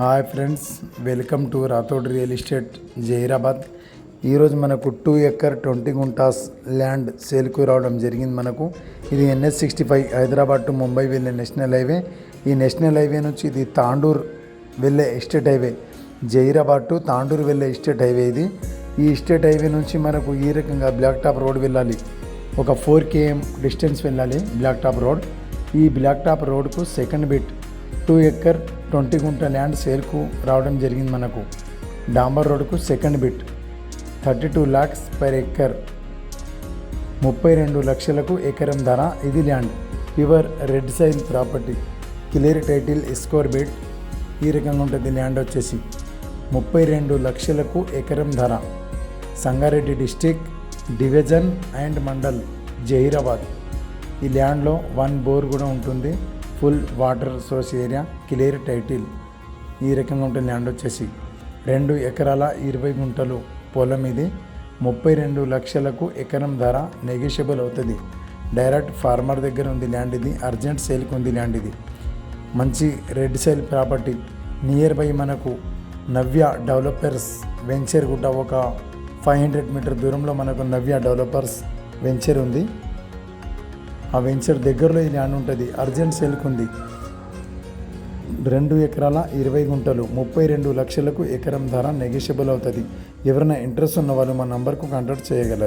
Hi friends welcome to Rathod real estate Zaheerabad ఈరోజు మనకు two acre twenty guntas land సేల్కు రావడం జరిగింది మనకు. ఇది NS sixty five Hyderabad to Mumbai వెళ్ళే నేషనల్ హైవే. ఈ నేషనల్ హైవే నుంచి ఇది తాండూర్ వెళ్ళే estate highway. Zaheerabad to Tandur వెళ్ళే ఎస్టేట్ హైవే ఇది. ఈ ఎస్టేట్ హైవే నుంచి మనకు ఈ రకంగా బ్లాక్ టాప్ రోడ్ వెళ్ళాలి. ఒక ఫోర్ కేఎం డిస్టెన్స్ వెళ్ళాలి బ్లాక్ టాప్ రోడ్. ఈ black top రోడ్కు second bit two acre twenty gunta land సేల్కు రావడం జరిగింది మనకు. డాంబర్ రోడ్కు second bit. Thirty two lakhs per acre ముప్పై రెండు లక్షలకు ఎకరం ధర ఇది land. Pure red soil property. Clear title score bit. ఈ రకంగా ఉంటుంది ల్యాండ్ వచ్చేసి. ముప్పై రెండు లక్షలకు ఎకరం ధర. Sangareddy district division and mandal Zaheerabad. ఈ ల్యాండ్లో వన్ బోర్ కూడా ఉంటుంది. Full water source area clear title. ఈ రకంగా ఉంటుంది ల్యాండ్ వచ్చేసి రెండు ఎకరాల ఇరవై గుంటలు పొలం ఇది ముప్పై రెండు లక్షలకు ఎకరం ధర నెగిషియబుల్ అవుతుంది. డైరెక్ట్ ఫార్మర్ దగ్గర ఉంది ల్యాండ్ ఇది అర్జెంట్ సేల్కి ఉంది ల్యాండ్ ఇది. మంచి red sale property. Near by మనకు నవ్య డెవలపర్స్ వెంచర్ గుట్ట ఒక ఫైవ్ హండ్రెడ్ మీటర్ దూరంలో మనకు నవ్య డెవలపర్స్ వెంచర్ ఉంది. ఆ వెంచర్ దగ్గరలో ఈ ల్యాండ్ ఉంటుంది. అర్జెంట్ సేల్కి ఉంది. రెండు ఎకరాల ఇరవై గుంటలు ముప్పై రెండు లక్షలకు ఎకరం ధర నెగిషియబుల్ అవుతుంది. ఎవరైనా ఇంట్రెస్ట్ ఉన్న వాళ్ళు మా నంబర్కు కాంటాక్ట్ చేయగలరు.